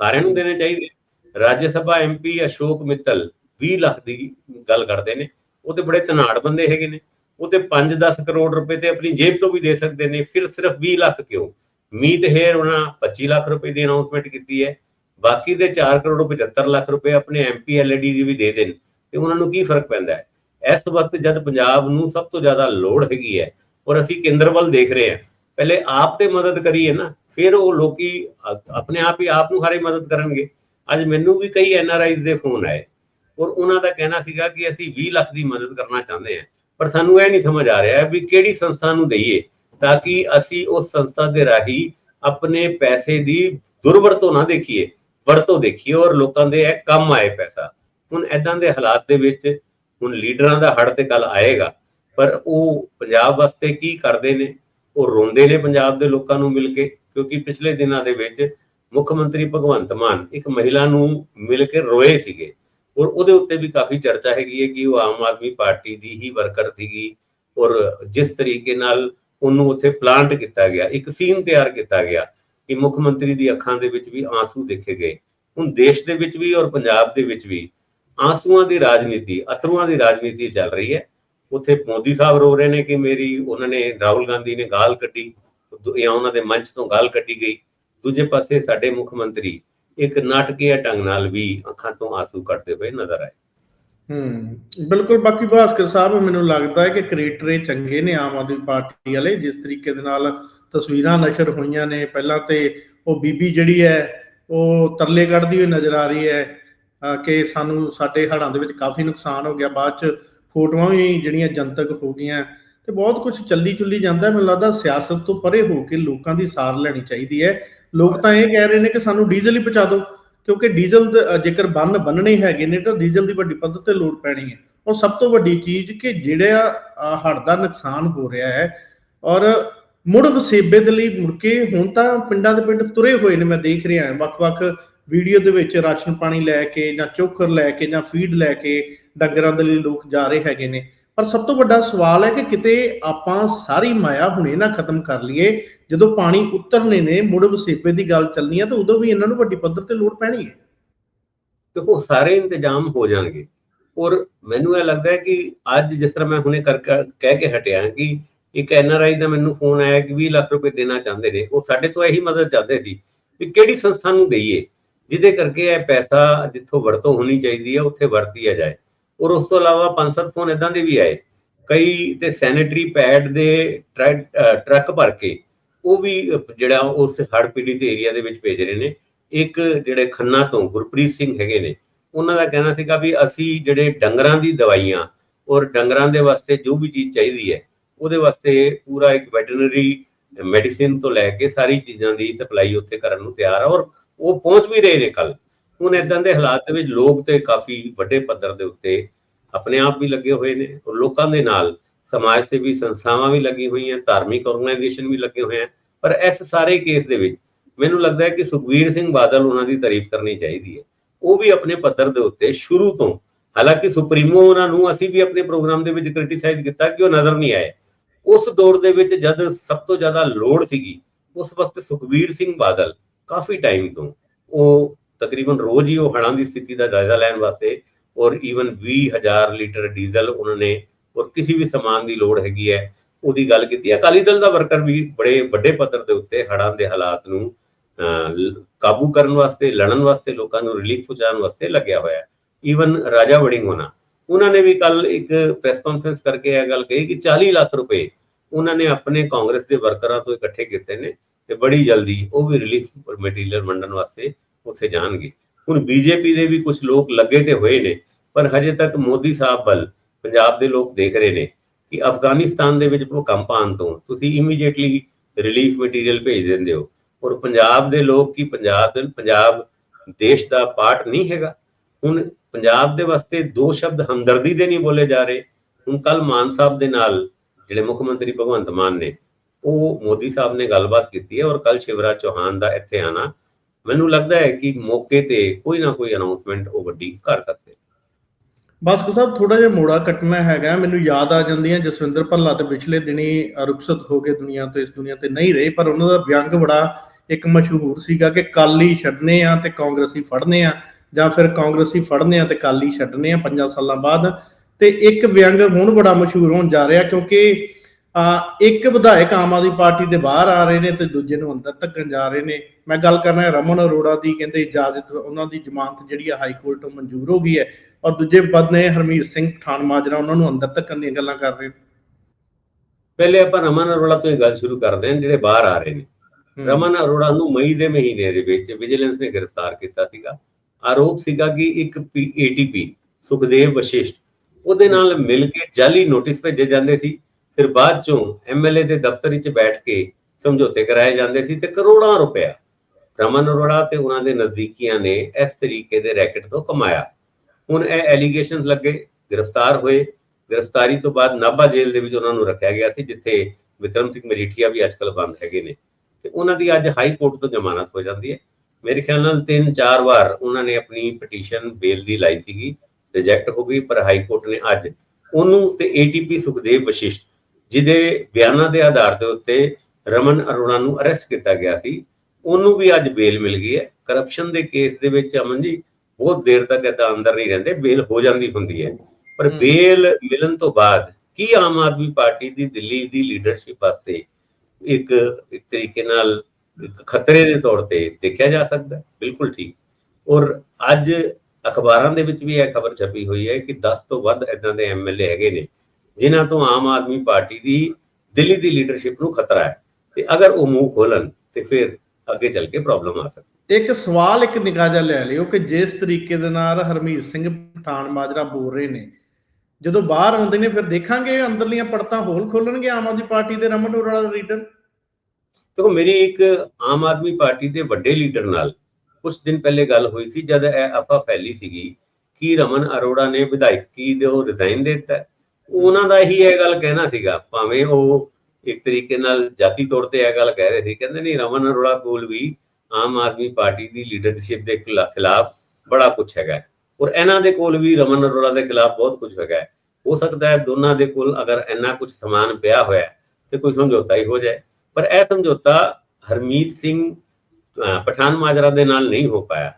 ਸਾਰਿਆਂ ਨੂੰ ਦੇਣੇ ਚਾਹੀਦੇ ਰਾਜ ਸਭਾ ਐਮਪੀ ਅਸ਼ੋਕ ਮਿੱਤਲ 20 ਲੱਖ ਦੀ ਗੱਲ ਕਰਦੇ ਨੇ। ਉਹ ਤੇ ਬੜੇ ਤਨਾੜ ਬੰਦੇ ਹੈਗੇ ਨੇ। ਉਹ ਤੇ 5-10 ਕਰੋੜ ਰੁਪਏ ਤੇ ਆਪਣੀ ਜੇਬ ਤੋਂ ਵੀ ਦੇ ਸਕਦੇ ਨੇ, ਫਿਰ ਸਿਰਫ 20 ਲੱਖ ਕਿਉਂ? ਮੀਤ ਹੇਰ ਉਹਨਾਂ 25 ਲੱਖ ਰੁਪਏ ਦੀ ਅਨਾਉਂਸਮੈਂਟ ਕੀਤੀ ਹੈ, ਬਾਕੀ ਦੇ 4 ਕਰੋੜ 75 ਲੱਖ ਰੁਪਏ ਆਪਣੇ ਐਮਪੀ ਐਲਈਡੀ ਦੀ ਵੀ ਦੇ ਦੇਣ, ਤੇ ਉਹਨਾਂ ਨੂੰ ਕੀ ਫ਼ਰਕ ਪੈਂਦਾ ਹੈ? ਇਸ ਵਕਤ ਜਦ ਪੰਜਾਬ ਨੂੰ ਸਭ ਤੋਂ ਜ਼ਿਆਦਾ ਲੋੜ ਹੈਗੀ ਹੈ, ਔਰ ਅਸੀਂ ਕੇਂਦਰ ਵੱਲ ਦੇਖ ਰਹੇ ਹਾਂ, ਪਹਿਲੇ ਆਪ ਤੇ ਮਦਦ ਕਰੀਏ ਨਾ, ਫਿਰ ਉਹ ਲੋਕੀ ਆਪਣੇ ਆਪ ਹੀ ਆਪ ਨੂੰ ਹਾਰੇ ਮਦਦ ਕਰਨਗੇ। ਅੱਜ ਮੈਨੂੰ ਵੀ ਕਈ ਐਨਆਰਆਈਜ਼ ਦੇ ਫੋਨ ਆਏ, ਔਰ ਉਹਨਾਂ ਦਾ ਕਹਿਣਾ ਸੀਗਾ ਕਿ ਅਸੀਂ 20 ਲੱਖ ਦੀ ਮਦਦ ਕਰਨਾ ਚਾਹੁੰਦੇ ਹਾਂ। ਪਰ ਸਾਨੂੰ ਇਹ ਨਹੀਂ ਸਮਝ ਆ ਰਿਹਾ ਵੀ ਕਿਹੜੀ ਸੰਸਥਾ ਨੂੰ ਦਈਏ ਤਾਂ ਕਿ ਅਸੀਂ ਉਸ ਸੰਸਥਾ ਦੇ ਰਾਹੀਂ ਆਪਣੇ ਪੈਸੇ ਦੀ ਦੁਰਵਰਤੋਂ ਨਾ ਦੇਖੀਏ, ਵਰਤੋਂ ਦੇਖੀਏ ਔਰ ਲੋਕਾਂ ਦੇ ਇਹ ਕੰਮ ਆਏ ਪੈਸਾ। ਹੁਣ ਐਦਾਂ ਦੇ ਹਾਲਾਤ ਦੇ ਵਿੱਚ ਹੁਣ ਲੀਡਰਾਂ ਦਾ ਹੜ ਤੇ ਕੱਲ ਆਏਗਾ, ਪਰ ਉਹ ਪੰਜਾਬ ਵਾਸਤੇ ਕੀ ਕਰਦੇ ਨੇ? ਉਹ ਰੋਂਦੇ ਨੇ ਪੰਜਾਬ ਦੇ ਲੋਕਾਂ ਨੂੰ ਮਿਲ ਕੇ, ਕਿਉਂਕਿ ਪਿਛਲੇ ਦਿਨਾਂ ਦੇ ਵਿੱਚ ਮੁੱਖ ਮੰਤਰੀ ਭਗਵੰਤ ਮਾਨ ਇੱਕ ਮਹਿਲਾ ਨੂੰ ਮਿਲ ਕੇ ਰੋਏ ਸੀਗੇ। ਔਰ ਉਹਦੇ ਉੱਤੇ ਵੀ ਕਾਫੀ ਚਰਚਾ ਹੈਗੀ ਹੈ ਕਿ ਉਹ ਆਮ ਆਦਮੀ ਪਾਰਟੀ ਦੀ ਹੀ ਵਰਕਰ ਸੀਗੀ ਔਰ ਜਿਸ ਤਰੀਕੇ ਨਾਲ ਉਹਨੂੰ ਉੱਥੇ ਪਲਾਂਟ ਕੀਤਾ ਗਿਆ, ਇੱਕ ਸੀਨ ਤਿਆਰ ਕੀਤਾ ਗਿਆ ਕਿ ਮੁੱਖ ਮੰਤਰੀ ਦੀ ਅੱਖਾਂ ਦੇ ਵਿੱਚ ਵੀ ਆਂਸੂ ਦੇਖੇ ਗਏ। ਹੁਣ ਦੇਸ਼ ਦੇ ਵਿੱਚ ਵੀ ਔਰ ਪੰਜਾਬ ਦੇ ਵਿੱਚ ਵੀ ਆਂਸੂਆਂ ਦੀ ਰਾਜਨੀਤੀ, ਅਤਰੂਆਂ ਦੀ ਰਾਜਨੀਤੀ ਚੱਲ ਰਹੀ ਹੈ। ਉੱਥੇ ਮੋਦੀ ਸਾਹਿਬ ਰੋ ਰਹੇ ਨੇ ਕਿ ਮੇਰੀ ਉਹਨਾਂ ਨੇ ਰਾਹੁਲ ਗਾਂਧੀ ਨੇ ਗਾਲ ਕੱਢੀ, ਜਾਂ ਉਹਨਾਂ ਦੇ ਮੰਚ ਤੋਂ ਗਾਲ ਕੱਢੀ ਗਈ। ਦੂਜੇ ਪਾਸੇ ਸਾਡੇ ਮੁੱਖ ਮੰਤਰੀ ਇੱਕ ਨਾਟਕੀय ਢੰਗ ਨਾਲ ਵੀ ਅੱਖਾਂ ਤੋਂ ਆਂਸੂ ਕੱਢਦੇ ਹੋਏ ਨਜ਼ਰ ਆਏ। ਹੂੰ, ਬਿਲਕੁਲ। ਬਾਕੀ ਭਾਸਕਰ ਸਾਹਿਬ, ਮੈਨੂੰ ਲੱਗਦਾ ਹੈ ਕਿ ਕ੍ਰੀਏਟਰ ਚੰਗੇ ਨੇ ਆਮ ਆਦਮੀ ਪਾਰਟੀ ਵਾਲੇ, ਜਿਸ ਤਰੀਕੇ ਦੇ ਨਾਲ ਤਸਵੀਰਾਂ ਨਸ਼ਰ ਹੋਈਆਂ ਨੇ। ਪਹਿਲਾਂ ਤੇ ਉਹ ਬੀਬੀ ਜਿਹੜੀ ਹੈ, ਉਹ ਤਰਲੇ ਕੱਢਦੀ ਹੋਈ ਨਜ਼ਰ ਆ ਰਹੀ ਹੈ ਕਿ ਸਾਨੂੰ ਸਾਡੇ ਹੜਾਂ ਦੇ ਵਿੱਚ ਕਾਫੀ ਨੁਕਸਾਨ ਹੋ ਗਿਆ। ਬਾਅਦ ਚ ਫੋਟੋਆਂ ਵੀ ਜਿਹੜੀਆਂ ਜਨਤਕ ਹੋ ਗਈਆਂ, ਤੇ ਬਹੁਤ ਕੁਝ ਚੱਲੀ ਚੁੱਲੀ ਜਾਂਦਾ ਮੈਨੂੰ ਲੱਗਦਾ ਸਿਆਸਤ ਤੋਂ ਪਰੇ ਹੋ ਕੇ ਲੋਕਾਂ ਦੀ ਸਾਰ ਲੈਣੀ ਚਾਹੀਦੀ ਹੈ। ਲੋਕ ਤਾਂ ਇਹ ਕਹਿ ਰਹੇ ਨੇ ਕਿ ਸਾਨੂੰ ਡੀਜ਼ਲ ਹੀ ਪਹੁੰਚਾ ਦਿਓ, ਕਿਉਂਕਿ ਡੀਜ਼ਲ ਜੇਕਰ ਬੰਨ ਬੰਨਣੇ ਹੈਗੇ ਨੇ ਤਾਂ ਡੀਜ਼ਲ ਦੀ ਵੱਡੀ ਪੱਧਰ ਤੇ ਲੋੜ ਪੈਣੀ ਹੈ। ਔਰ ਸਭ ਤੋਂ ਵੱਡੀ ਚੀਜ਼ ਕਿ ਜਿਹੜਾ ਹੜ ਦਾ ਨੁਕਸਾਨ ਹੋ ਰਿਹਾ ਹੈ, ਔਰ ਮੁੜ ਵਸੇਬੇ ਦੇ ਲਈ ਮੁੜ ਕੇ ਹੁਣ ਤਾਂ ਪਿੰਡਾਂ ਦੇ ਪਿੰਡ ਤੁਰੇ ਹੋਏ ਨੇ, ਮੈਂ ਦੇਖ ਰਿਹਾ ਵੱਖ-ਵੱਖ ਵੀਡੀਓ ਦੇ ਵਿੱਚ ਰਾਸ਼ਨ ਪਾਣੀ ਲੈ ਕੇ ਜਾਂ ਚੋਕਰ ਲੈ ਕੇ ਜਾਂ ਫੀਡ ਲੈ ਕੇ ਡੰਗਰਾਂ ਦੇ ਲਈ ਲੋਕ ਜਾ ਰਹੇ ਹੈਗੇ ਨੇ। ਪਰ ਸਭ ਤੋਂ ਵੱਡਾ ਸਵਾਲ ਹੈ ਕਿ ਕਿਤੇ ਆਪਾਂ ਸਾਰੀ ਮਾਇਆ ਹੁਣੇ ਨਾ ਖਤਮ ਕਰ ਲਈਏ, ਜਦੋਂ ਪਾਣੀ ਉਤਰਨੇ ਨੇ, ਮੁੜ ਵਸੇਬੇ ਦੀ ਗੱਲ ਚੱਲਣੀ ਹੈ ਤਾਂ ਉਦੋਂ ਵੀ ਇਹਨਾਂ ਨੂੰ ਵੱਡੀ ਪੱਧਰ ਤੇ ਲੋੜ ਪੈਣੀ ਹੈ। ਦੇਖੋ ਸਾਰੇ ਇੰਤਜ਼ਾਮ ਹੋ ਜਾਣਗੇ। ਔਰ ਮੈਨੂੰ ਇਹ ਲੱਗਦਾ ਹੈ ਕਿ ਅੱਜ ਜਿਸ ਤਰ੍ਹਾਂ ਮੈਂ ਹੁਣੇ ਕਰ ਕਹਿ ਕੇ ਹਟਿਆ ਕਿ ਇੱਕ ਐਨਆਰਆਈ ਦਾ ਮੈਨੂੰ ਫੋਨ ਆਇਆ ਕਿ 20 ਲੱਖ ਰੁਪਏ ਦੇਣਾ ਚਾਹੁੰਦੇ ਨੇ, ਉਹ ਸਾਡੇ ਤੋਂ ਇਹੀ ਮਦਦ ਚਾਹੁੰਦੇ ਸੀ ਕਿ ਕਿਹੜੀ ਸੰਸਥਾ ਨੂੰ ਦਈਏ, ਜਿਹਦੇ ਕਰਕੇ ਇਹ ਪੈਸਾ ਜਿੱਥੋਂ ਵਰਤੋਂ ਹੋਣੀ ਚਾਹੀਦੀ ਹੈ, ਉੱਥੇ ਵਰਤੀਆ ਜਾਏ। ਔਰ ਉਸ ਤੋਂ ਇਲਾਵਾ ਪੰਜ ਫੋਨ ਇਦਾਂ ਦੇ ਵੀ ਆਏ। ਕਈ ਤੇ ਸੈਨੀਟਰੀ ਪੈਡ ਦੇ ਟਰੱਕ ਭਰ ਕੇ ਉਹ ਵੀ, ਜਿਹੜਾ ਉਸ ਹੜ੍ਹ ਪੀੜਿਤ ਏਰੀਆ ਦੇ ਵਿੱਚ ਭੇਜ ਰਹੇ ਨੇ। ਇੱਕ ਜਿਹੜੇ ਖੰਨਾ ਤੋਂ ਗੁਰਪ੍ਰੀਤ ਸਿੰਘ ਹੈਗੇ ਨੇ, ਉਹਨਾਂ ਦਾ ਕਹਿਣਾ ਸੀਗਾ ਵੀ ਅਸੀਂ ਜਿਹੜੇ ਡੰਗਰਾਂ ਦੀ ਦਵਾਈਆਂ ਔਰ ਡੰਗਰਾਂ ਦੇ ਵਾਸਤੇ ਜੋ ਵੀ ਚੀਜ਼ ਚਾਹੀਦੀ ਹੈ, ਉਹਦੇ ਵਾਸਤੇ ਪੂਰਾ ਇੱਕ ਵੈਟਰਨਰੀ ਮੈਡੀਸਿਨ ਤੋਂ ਲੈ ਕੇ ਸਾਰੀ ਚੀਜ਼ਾਂ ਦੀ ਸਪਲਾਈ ਉੱਥੇ ਕਰਨ ਨੂੰ ਤਿਆਰ ਆ ਔਰ ਉਹ ਪਹੁੰਚ ਵੀ ਰਹੇ ਨੇ ਕੱਲ ਹੁਣ ਇਦਾਂ ਦੇ ਹਾਲਾਤ ਦੇ ਵਿੱਚ ਲੋਕ ਤੇ ਕਾਫੀ ਵੱਡੇ ਪੱਧਰ ਦੇ ਉੱਤੇ ਆਪਣੇ ਆਪ ਵੀ ਲੱਗੇ ਹੋਏ ਨੇ ਔਰ ਲੋਕਾਂ ਦੇ ਨਾਲ ਸਮਾਜ ਸੇਵੀ ਸੰਸਥਾਵਾਂ ਵੀ ਲੱਗੀ ਹੋਈਆਂ, ਧਾਰਮਿਕ ਆਰਗੇਨਾਈਜੇਸ਼ਨ ਵੀ ਲੱਗੇ ਹੋਏ ਆ। ਪਰ ਇਸ ਸਾਰੇ ਕੇਸ ਦੇ ਵਿੱਚ ਮੈਨੂੰ ਲੱਗਦਾ ਹੈ ਕਿ ਸੁਖਵੀਰ ਸਿੰਘ ਬਾਦਲ ਉਹਨਾਂ ਦੀ ਤਾਰੀਫ ਕਰਨੀ ਚਾਹੀਦੀ ਹੈ। ਉਹ ਵੀ ਆਪਣੇ ਪੱਧਰ ਦੇ ਉੱਤੇ ਸ਼ੁਰੂ ਤੋਂ, ਹਾਲਾਂਕਿ ਸੁਪਰੀਮੋ ਉਹਨਾਂ ਨੂੰ ਅਸੀਂ ਵੀ ਆਪਣੇ ਪ੍ਰੋਗਰਾਮ ਦੇ ਵਿੱਚ ਕ੍ਰਿਟਿਸਾਈਜ਼ ਕੀਤਾ ਕਿ ਉਹ ਨਜ਼ਰ ਨਹੀਂ ਆਏ। ਉਸ ਦੌਰ ਦੇ ਵਿੱਚ ਜਦ ਸਭ ਤੋਂ ਜ਼ਿਆਦਾ ਲੋੜ ਸੀਗੀ, ਉਸ ਵਕਤ ਸੁਖਵੀਰ ਸਿੰਘ ਬਾਦਲ ਕਾਫੀ ਟਾਈਮ ਤੋਂ ਉਹ ਤਕਰੀਬਨ ਰੋਜ਼ ਹੀ ਉਹ ਹੜ੍ਹਾਂ ਦੀ ਸਥਿਤੀ ਦਾ ਜਾਇਜ਼ਾ ਲੈਣ ਵਾਸਤੇ ਔਰ ਈਵਨ 20000 ਲੀਟਰ ਡੀਜ਼ਲ ਉਹਨਾਂ ਨੇ ਔਰ ਕਿਸੇ ਵੀ ਸਮਾਨ ਦੀ ਲੋੜ ਹੈਗੀ ਹੈ, ਉਹਦੀ ਗੱਲ ਕੀਤੀ ਹੈ। ਅਕਾਲੀ ਦਲ ਦਾ ਵਰਕਰ ਵੀ ਬੜੇ ਵੱਡੇ ਪੱਧਰ ਦੇ ਉੱਤੇ ਹੜ੍ਹਾਂ ਦੇ ਹਾਲਾਤ ਨੂੰ ਕਾਬੂ ਕਰਨ ਵਾਸਤੇ, ਲੜਨ ਵਾਸਤੇ, ਲੋਕਾਂ ਨੂੰ ਰਿਲੀਫ ਪਹੁੰਚਾਉਣ ਵਾਸਤੇ ਲੱਗਿਆ ਹੋਇਆ ਹੈ। ਈਵਨ ਰਾਜਾ ਵੜਿੰਗ ਹੋਣਾ ਉਹਨਾਂ ਨੇ ਵੀ ਕੱਲ ਇੱਕ ਪ੍ਰੈਸ ਕਾਨਫਰੰਸ ਕਰਕੇ ਇਹ ਗੱਲ ਕਹੀ ਕਿ 40 ਲੱਖ ਰੁਪਏ ਉਹਨਾਂ ਨੇ ਆਪਣੇ ਕਾਂਗਰਸ ਦੇ ਵਰਕਰਾਂ ਤੋਂ ਇਕੱਠੇ ਕੀਤੇ ਨੇ ਤੇ ਬੜੀ ਜਲਦੀ ਉਹ ਵੀ ਰਿਲੀਫ ਮਟੀਰੀਅਲ ਵੰਡਣ ਵਾਸਤੇ ਉੱਥੇ ਜਾਣਗੇ। ਹੁਣ ਬੀਜੇਪੀ ਦੇ ਵੀ ਕੁਝ ਲੋਕ ਲੱਗੇ ਤੇ ਹੋਏ ਨੇ, ਪਰ ਹਜੇ ਤੱਕ ਮੋਦੀ ਸਾਹਿਬ ਵੱਲ ਪੰਜਾਬ ਦੇ ਲੋਕ ਦੇਖ ਰਹੇ ਨੇ ਕਿ ਅਫਗਾਨਿਸਤਾਨ ਦੇ ਵਿੱਚ ਭੂਕੰਪ ਆਉਣ ਤੋਂ, ਤੁਸੀਂ ਇਮੀਡੀਏਟਲੀ ਰਿਲੀਫ ਮਟੀਰੀਅਲ ਭੇਜ ਦਿੰਦੇ ਹੋ। ਔਰ ਪੰਜਾਬ ਦੇ ਲੋਕ ਕੀ ਪੰਜਾਬ ਦੇ, ਪੰਜਾਬ ਦੇਸ਼ ਦਾ ਪਾਰਟ ਨਹੀਂ ਹੈਗਾ? ਹੁਣ ਪੰਜਾਬ ਦੇ ਵਾਸਤੇ ਦੋ ਸ਼ਬਦ ਹਮਦਰਦੀ ਦੇ ਨਹੀਂ ਬੋਲੇ ਜਾ ਰਹੇ। ਹੁਣ ਕੱਲ ਮਾਨ ਸਾਹਿਬ ਦੇ ਨਾਲ ਜਿਹੜੇ ਮੁੱਖ ਮੰਤਰੀ ਭਗਵੰਤ ਮਾਨ ਨੇ, ਉਹ ਮੋਦੀ ਸਾਹਿਬ ਨੇ ਗੱਲਬਾਤ ਕੀਤੀ ਹੈ ਔਰ ਕੱਲ ਸ਼ਿਵਰਾਜ ਚੌਹਾਨ ਦਾ ਇੱਥੇ ਆਣਾ। ਮੈਨੂੰ ਲੱਗਦਾ ਹੈ ਕਿ ਮੌਕੇ ਤੇ ਕੋਈ ਨਾ ਕੋਈ ਅਨਾਉਂਸਮੈਂਟ ਉਹ ਵੱਡੀ ਕਰ ਸਕਦੇ ਬਾਸਕੋ ਸਾਹਿਬ ਥੋੜਾ ਜਿਹਾ ਮੋੜਾ ਕੱਟਣਾ ਹੈਗਾ, ਮੈਨੂੰ ਯਾਦ ਆ ਜਾਂਦੀਆਂ, ਜਸਵਿੰਦਰ ਭੱਲਾ ਤੇ ਪਿਛਲੇ ਦਿਨੀ ਰੁਖਸਤ ਹੋ ਕੇ ਦੁਨੀਆ ਤੋਂ, ਇਸ ਦੁਨੀਆ ਤੇ ਨਹੀਂ ਰਹੇ, ਪਰ ਉਹਨਾਂ ਦਾ ਵਿਅੰਗ ਬੜਾ ਇੱਕ ਮਸ਼ਹੂਰ ਸੀਗਾ ਕਿ ਕਾਲੀ ਛੱਡਨੇ ਆ ਤੇ ਕਾਂਗਰਸੀ ਫੜਨੇ ਆ, ਜਾਂ ਫਿਰ ਕਾਂਗਰਸੀ ਫੜਨੇ ਆ ਤੇ ਕਾਲੀ ਛੱਡਨੇ ਆ, ਪੰਜਾਂ ਸਾਲਾਂ ਬਾਅਦ। ਤੇ ਇੱਕ ਵਿਅੰਗ ਹੁਣ ਬੜਾ ਮਸ਼ਹੂਰ ਹੋਣ ਜਾ ਰਿਹਾ, ਕਿਉਂਕਿ ਇੱਕ ਵਿਧਾਇਕ ਆਮ ਆਦਮੀ ਪਾਰਟੀ ਦੇ ਬਾਹਰ ਆ ਰਹੇ ਨੇ ਤੇ ਦੂਜੇ ਨੂੰ ਅੰਦਰ ਧੱਕਣ ਜਾ ਰਹੇ ਨੇ। ਮੈਂ ਗੱਲ ਕਰ ਰਿਹਾ ਰਮਨ ਅਰੋੜਾ ਦੀ ਕਹਿੰਦੇ ਇਜਾਜ਼ਤ ਉਹਨਾਂ ਦੀ ਜ਼ਮਾਨਤ ਜਿਹੜੀ ਆ ਹਾਈ ਕੋਰਟ ਤੋਂ ਮਨਜ਼ੂਰ ਹੋ ਗਈ ਹੈ ਔਰ ਦੂਜੇ ਪਦ ਨੇ ਹਰਮੀਤ ਸਿੰਘ ਪਠਾਨ ਮਾਜਰਾ ਉਹਨਾਂ ਨੂੰ ਅੰਦਰ ਧੱਕਣ ਦੀਆਂ ਗੱਲਾਂ ਕਰ ਰਹੇ ਪਹਿਲੇ ਆਪਾਂ ਰਮਨ ਅਰੋੜਾ ਤੋਂ ਇਹ ਗੱਲ ਸ਼ੁਰੂ ਕਰਦੇ ਹਾਂ ਜਿਹੜੇ ਬਾਹਰ ਆ ਰਹੇ ਨੇ। ਰਮਨ ਅਰੋੜਾ ਨੂੰ ਮਈ ਦੇ ਮਹੀਨੇ ਦੇ ਵਿੱਚ ਵਿਜੀਲੈਂਸ ਨੇ ਗ੍ਰਿਫਤਾਰ ਕੀਤਾ ਸੀਗਾ। ਆਰੋਪ ਸੀਗਾ ਕਿ ਇੱਕ ਏਟੀਪੀ ਸੁਖਦੇਵ ਵਸ਼ਿਸ਼ਟ ਉਹਦੇ ਨਾਲ ਮਿਲ ਕੇ ਜਾਲੀ ਨੋਟਿਸ ਭੇਜੇ ਜਾਂਦੇ ਸੀ। ਫਿਰ ਬਾਅਦ ਚੋਂ ਐਮਐਲਏ ਦੇ ਦਫ਼ਤਰ ਵਿੱਚ ਬੈਠ ਕੇ ਸਮਝੌਤੇ ਕਰਾਏ ਜਾਂਦੇ ਸੀ ਤੇ ਕਰੋੜਾਂ ਰੁਪਇਆ ਰਮਨ ਅਰੋੜਾ ਤੇ ਉਹਨਾਂ ਦੇ ਨਜ਼ਦੀਕੀਆਂ ਨੇ ਇਸ ਤਰੀਕੇ ਦੇ ਰੈਕਟ ਤੋਂ ਕਮਾਇਆ। ਹੁਣ ਇਹ ਐਲੀਗੇਸ਼ਨਸ ਲੱਗੇ, ਗ੍ਰਿਫਤਾਰ ਹੋਏ। ਗ੍ਰਿਫਤਾਰੀ ਤੋਂ ਬਾਅਦ ਨਾਭਾ ਜੇਲ੍ਹ ਦੇ ਵਿੱਚ ਉਹਨਾਂ ਨੂੰ ਰੱਖਿਆ ਗਿਆ ਸੀ, ਜਿੱਥੇ ਵਿਕਰਮ ਸਿੰਘ ਮਜੀਠੀਆ ਵੀ ਅੱਜਕੱਲ ਬੰਦ ਹੈਗੇ ਨੇ। ਤੇ ਉਹਨਾਂ ਦੀ ਅੱਜ ਹਾਈ ਕੋਰਟ ਤੋਂ ਜ਼ਮਾਨਤ ਹੋ ਜਾਂਦੀ ਹੈ। ਮੇਰੇ ਖਿਆਲ ਨਾਲ ਤਿੰਨ ਚਾਰ ਵਾਰ ਉਹਨਾਂ ਨੇ ਆਪਣੀ ਪਟੀਸ਼ਨ ਬੇਲ ਦੀ ਲਾਈ ਸੀਗੀ ਰਿਜੈਕਟ ਹੋ ਗਈ, ਪਰ ਹਾਈ ਕੋਰਟ ਨੇ ਅੱਜ ਉਹਨੂੰ ਤੇ ਏਟੀਪੀ ਸੁਖਦੇਵ ਵਸ਼ਿਸ਼ਟ ਜਿਹਦੇ ਬਿਆਨਾਂ ਦੇ ਆਧਾਰ ਦੇ ਉੱਤੇ ਰਮਨ ਅਰੋੜਾ ਨੂੰ ਅਰੈਸਟ ਕੀਤਾ ਗਿਆ ਸੀ ਉਹਨੂੰ ਵੀ ਅੱਜ ਬੇਲ ਮਿਲ ਗਈ ਹੈ। ਕਰਪਸ਼ਨ ਦੇ ਕੇਸ ਦੇ ਵਿੱਚ ਅਮਨ ਜੀ ਬਹੁਤ ਦੇਰ ਤੱਕ ਏਦਾਂ ਅੰਦਰ ਨਹੀਂ ਰਹਿੰਦੇ ਬੇਲ ਹੋ ਜਾਂਦੀ ਹੁੰਦੀ ਹੈ। ਪਰ। ਬੇਲ ਮਿਲਣ ਤੋਂ ਬਾਅਦ ਕੀ ਆਮ ਆਦਮੀ ਪਾਰਟੀ ਦੀ ਦਿੱਲੀ ਦੀ ਲੀਡਰਸ਼ਿਪ ਵਾਸਤੇ ਇੱਕ ਇੱਕ ਤਰੀਕੇ ਨਾਲ ਖਤਰੇ ਦੇ ਤੌਰ ਤੇ ਦੇਖਿਆ ਜਾ ਸਕਦਾ ਬਿਲਕੁਲ ਠੀਕ। ਔਰ ਅੱਜ ਅਖਬਾਰਾਂ ਦੇ ਵਿੱਚ ਵੀ ਇਹ ਖਬਰ ਛਪੀ ਹੋਈ ਹੈ ਕਿ 10 ਤੋਂ ਵੱਧ ਇਦਾਂ ਦੇ ਐਮਐਲਏ ਹੈਗੇ ਨੇ। ਜਿਨ੍ਹਾਂ ਤੋਂ ਆਮ ਆਦਮੀ ਪਾਰਟੀ ਦੀ ਦਿੱਲੀ ਦੀ ਲੀਡਰਸ਼ਿਪ ਨੂੰ ਖਤਰਾ ਹੈ। ਤੇ ਅਗਰ ਉਹ ਮੂੰਹ ਖੋਲਣ ਤੇ ਫਿਰ ਅੱਗੇ ਚੱਲ ਕੇ ਪ੍ਰੋਬਲਮ ਆ ਸਕਦੀ। ਇੱਕ ਸਵਾਲ ਇੱਕ ਨਿਗਾਹ ਜਿਹਾ ਲੈ ਲਿਓ ਕਿ ਜਿਸ ਤਰੀਕੇ ਦੇ ਨਾਲ ਹਰਮੀਤ ਸਿੰਘ ਪਠਾਨ ਮਾਜਰਾ ਬੋਲ ਰਹੇ ਨੇ ਜਦੋਂ ਬਾਹਰ ਆਉਂਦੇ ਨੇ ਫਿਰ ਦੇਖਾਂਗੇ ਅੰਦਰਲੀਆਂ ਪੜਤਾਂ ਹੋਲ ਖੋਲਣਗੇ ਆਮ ਆਦਮੀ ਪਾਰਟੀ ਦੇ ਰਮਨ ਅਰੋੜਾ ਦੇ ਲੀਡਰ ਦੇਖੋ ਮੇਰੀ ਇੱਕ ਆਮ ਆਦਮੀ ਪਾਰਟੀ ਦੇ ਵੱਡੇ ਲੀਡਰ ਨਾਲ ਕੁਝ ਦਿਨ ਪਹਿਲੇ ਗੱਲ ਹੋਈ ਸੀ ਜਦ ਇਹ ਅਫਵਾਹ ਫੈਲੀ ਸੀਗੀ ਕਿ ਰਮਨ ਅਰੋੜਾ ਨੇ ਵਿਧਾਇਕੀ ਦੇ ਉਹ ਰਿਜ਼ਾਈਨ ਦੇ ਦਿੱਤਾ। ਉਹਨਾਂ ਦਾ ਹੀ ਇਹ ਗੱਲ ਕਹਿਣਾ ਸੀਗਾ, ਭਾਵੇਂ ਉਹ ਇੱਕ ਤਰੀਕੇ ਨਾਲ ਜਾਤੀ ਤੌਰ ਤੇ ਇਹ ਗੱਲ ਕਹਿ ਰਹੇ ਸੀ, ਕਹਿੰਦੇ ਨਹੀਂ ਰਮਨ ਅਰੋੜਾ ਕੋਲ ਵੀ ਆਮ ਆਦਮੀ ਪਾਰਟੀ ਦੀ ਲੀਡਰਸ਼ਿਪ ਦੇ ਖਿਲਾਫ ਬੜਾ ਕੁਝ ਹੈਗਾ ਔਰ ਇਹਨਾਂ ਦੇ ਕੋਲ ਵੀ ਰਮਨ ਅਰੋੜਾ ਦੇ ਖਿਲਾਫ ਬਹੁਤ ਕੁਝ ਹੈਗਾ ਹੋ। ਸਕਦਾ ਹੈ ਦੋਨਾਂ ਦੇ ਕੋਲ ਅਗਰ ਇੰਨਾ ਕੁਝ ਸਮਾਨ ਪਿਆ ਹੋਇਆ ਤੇ ਕੋਈ ਸਮਝੌਤਾ ਹੀ ਹੋ ਜਾਏ। ਪਰ ਇਹ ਸਮਝੌਤਾ ਹਰਮੀਤ ਸਿੰਘ ਪਠਾਨ ਮਾਜਰਾ ਦੇ ਨਾਲ ਨਹੀਂ ਹੋ ਪਾਇਆ।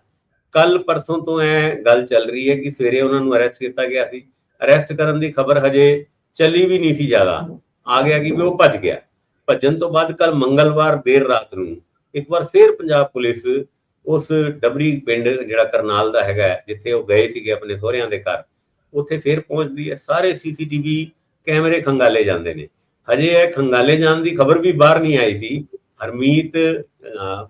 ਕੱਲ ਪਰਸੋਂ ਤੋਂ ਇਹ ਗੱਲ ਚੱਲ ਰਹੀ ਹੈ ਕਿ ਸਵੇਰੇ ਉਹਨਾਂ ਨੂੰ ਅਰੈਸਟ ਕੀਤਾ ਗਿਆ ਸੀ। ਅਰੈਸਟ ਕਰਨ ਦੀ ਖਬਰ ਹਜੇ ਚੱਲੀ ਵੀ ਨਹੀਂ ਸੀ ਜ਼ਿਆਦਾ। ਆ ਗਿਆ ਕਿ ਵੀ ਉਹ ਭੱਜ ਗਿਆ। ਭੱਜਣ ਤੋਂ ਬਾਅਦ ਕੱਲ ਮੰਗਲਵਾਰ ਦੇਰ ਰਾਤ ਨੂੰ ਇੱਕ ਵਾਰ ਫੇਰ ਪੰਜਾਬ ਪੁਲਿਸ ਉਸ ਡਬਰੀ ਪਿੰਡ ਜਿਹੜਾ ਕਰਨਾਲ ਦਾ ਹੈਗਾ ਜਿੱਥੇ ਉਹ ਗਏ ਸੀਗੇ ਆਪਣੇ ਸਹੁਰਿਆਂ ਦੇ ਘਰ, ਉੱਥੇ ਫੇਰ ਪਹੁੰਚਦੀ ਹੈ। ਸਾਰੇ ਸੀਸੀਟੀਵੀ ਕੈਮਰੇ ਖੰਗਾਲੇ ਜਾਂਦੇ ਨੇ। ਹਜੇ ਇਹ ਖੰਗਾਲੇ ਜਾਣ ਦੀ ਖਬਰ ਵੀ ਬਾਹਰ ਨਹੀਂ ਆਈ ਸੀ। ਹਰਮੀਤ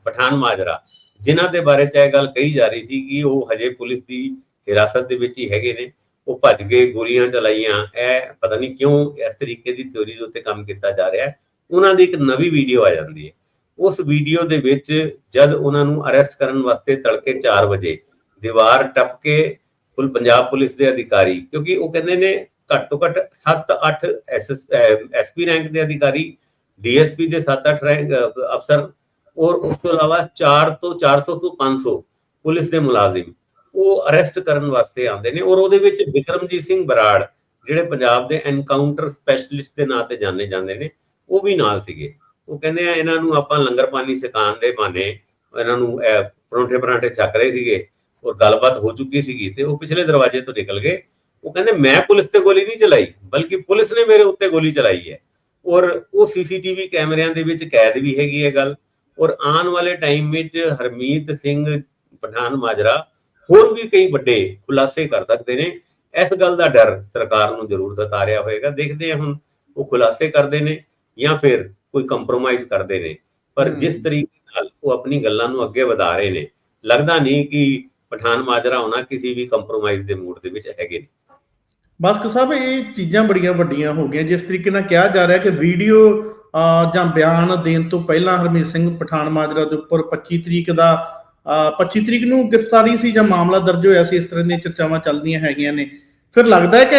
ਪਠਾਨ ਮਾਜਰਾ, ਜਿਨ੍ਹਾਂ ਦੇ ਬਾਰੇ ਚ ਇਹ ਗੱਲ ਕਹੀ ਜਾ ਰਹੀ ਸੀ ਕਿ ਉਹ ਹਜੇ ਪੁਲਿਸ ਦੀ ਹਿਰਾਸਤ ਦੇ ਵਿੱਚ ਹੀ ਹੈਗੇ ਨੇ। ਉਹ ਭੱਜ ਗਏ, ਗੋਲੀਆਂ ਚਲਾਈਆਂ। ਇਹ ਪਤਾ ਨਹੀਂ ਕਿਉਂ ਇਸ ਤਰੀਕੇ ਦੀ ਥਿਉਰੀ ਦੇ ਉੱਤੇ ਕੰਮ ਕੀਤਾ ਜਾ ਰਿਹਾ ਹੈ। ਉਹਨਾਂ ਦੀ ਇੱਕ ਨਵੀਂ ਵੀਡੀਓ ਆ ਜਾਂਦੀ ਹੈ। ਉਸ ਵੀਡੀਓ ਦੇ ਵਿੱਚ ਜਦ ਉਹਨਾਂ ਨੂੰ ਅਰੈਸਟ ਕਰਨ ਵਾਸਤੇ ਤੜਕੇ 4 ਵਜੇ ਦੀਵਾਰ ਟੱਪ ਕੇ ਫੁੱਲ ਪੰਜਾਬ ਪੁਲਿਸ ਦੇ ਅਧਿਕਾਰੀ, ਕਿਉਂਕਿ ਉਹ ਕਹਿੰਦੇ ਨੇ ਘੱਟ ਤੋਂ ਘੱਟ 7-8 ਐਸਪੀ ਰੈਂਕ ਦੇ ਅਧਿਕਾਰੀ ਡੀਐਸਪੀ ਦੇ 7-8 ਰੈਂਕ ਅਫਸਰ, ਔਰ ਉਸ ਤੋਂ ਇਲਾਵਾ 4 ਤੋਂ 400 ਤੋਂ 500 ਪੁਲਿਸ ਦੇ ਮੁਲਾਜ਼ਮ। ਉਹ ਅਰੈਸਟ ਕਰਨ ਵਾਸਤੇ ਆਉਂਦੇ ਨੇ ਔਰ ਉਹਦੇ ਵਿੱਚ ਵਿਕਰਮਜੀਤ ਸਿੰਘ ਬਰਾੜ, ਜਿਹੜੇ ਪੰਜਾਬ ਦੇ ਐਨਕਾਊਂਟਰ ਸਪੈਸ਼ਲਿਸਟ ਦੇ ਨਾਂ ਤੇ ਜਾਣੇ ਜਾਂਦੇ ਨੇ, ਉਹ ਵੀ ਨਾਲ ਸੀਗੇ। ਉਹ ਕਹਿੰਦੇ ਆ, ਇਹਨਾਂ ਨੂੰ ਆਪਾਂ ਲੰਗਰ ਪਾਣੀ ਸਿਕਾਉਣ ਦੇ ਬਹਾਨੇ ਇਹਨਾਂ ਨੂੰ ਪਰੌਂਠੇ ਪਰਾਂਠੇ ਛਕ ਰਹੇ ਸੀਗੇ ਔਰ ਗੱਲਬਾਤ ਹੋ ਚੁੱਕੀ ਸੀਗੀ ਤੇ ਉਹ ਪਿਛਲੇ ਦਰਵਾਜ਼ੇ ਤੋਂ ਨਿਕਲ ਗਏ। ਉਹ ਕਹਿੰਦੇ, ਮੈਂ ਪੁਲਿਸ ਤੇ ਗੋਲੀ ਨਹੀਂ ਚਲਾਈ, ਬਲਕਿ ਪੁਲਿਸ ਨੇ ਮੇਰੇ ਉੱਤੇ ਗੋਲੀ ਚਲਾਈ ਹੈ। ਔਰ ਉਹ ਸੀਸੀਟੀਵੀ ਕੈਮਰਿਆਂ ਦੇ ਵਿੱਚ ਕੈਦ ਵੀ ਹੈਗੀ ਇਹ ਗੱਲ। ਔਰ ਆਉਣ ਵਾਲੇ ਟਾਈਮ ਵਿੱਚ ਹਰਮੀਤ ਸਿੰਘ, ਪਠਾਨ ਮਾਜਰਾ ਹੋਰ ਵੀ ਕਈ ਵੱਡੇ ਖੁਲਾਸੇ ਕਰ ਸਕਦੇ ਨੇ। ਇਸ ਗੱਲ ਦਾ ਡਰ ਸਰਕਾਰ ਨੂੰ ਜ਼ਰੂਰ ਸਤਾ ਰਿਹਾ ਹੋਵੇਗਾ ਦੇਖਦੇ ਹਾਂ ਹੁਣ ਉਹ ਖੁਲਾਸੇ ਕਰਦੇ ਨੇ ਜਾਂ ਫਿਰ ਕੋਈ ਕੰਪਰੋਮਾਈਜ਼ ਕਰਦੇ ਨੇ। ਪਰ। ਜਿਸ ਤਰੀਕੇ ਨਾਲ ਉਹ ਆਪਣੀ ਗੱਲਾਂ ਨੂੰ ਅੱਗੇ ਵਧਾ ਰਹੇ ਨੇ ਲੱਗਦਾ ਨਹੀਂ ਕਿ ਪਠਾਨ ਮਾਜਰਾ ਹੋਣਾ ਕਿਸੇ ਵੀ ਕੰਪਰੋਮਾਈਜ਼ ਦੇ ਮੂਡ ਦੇ ਵਿੱਚ ਹੈਗੇ ਨੇ। ਬਸਕ ਸਾਹਿਬ ਇਹ ਚੀਜ਼ਾਂ ਬੜੀਆਂ ਵੱਡੀਆਂ ਹੋ ਗਈਆਂ। ਜਿਸ ਤਰੀਕੇ ਨਾਲ ਕਿਹਾ ਜਾ ਰਿਹਾ ਕਿ ਵੀਡੀਓ ਜਾਂ ਬਿਆਨ ਦੇਣ ਤੋਂ ਪਹਿਲਾਂ ਹਰਮੀਤ ਸਿੰਘ ਪਠਾਨ ਮਾਜਰਾ ਦੇ ਉੱਪਰ 25 ਤਰੀਕ ਦਾ 25 ਤਰੀਕ ਨੂੰ ਗ੍ਰਿਫਤਾਰੀ ਸੀ ਜਾਂ ਮਾਮਲਾ ਦਰਜ ਹੋਇਆ ਸੀ, ਇਸ ਤਰ੍ਹਾਂ ਦੀਆਂ ਚਰਚਾਵਾਂ ਚੱਲਦੀਆਂ ਹੈਗੀਆਂ ਨੇ। ਫਿਰ ਲੱਗਦਾ ਹੈ ਕਿ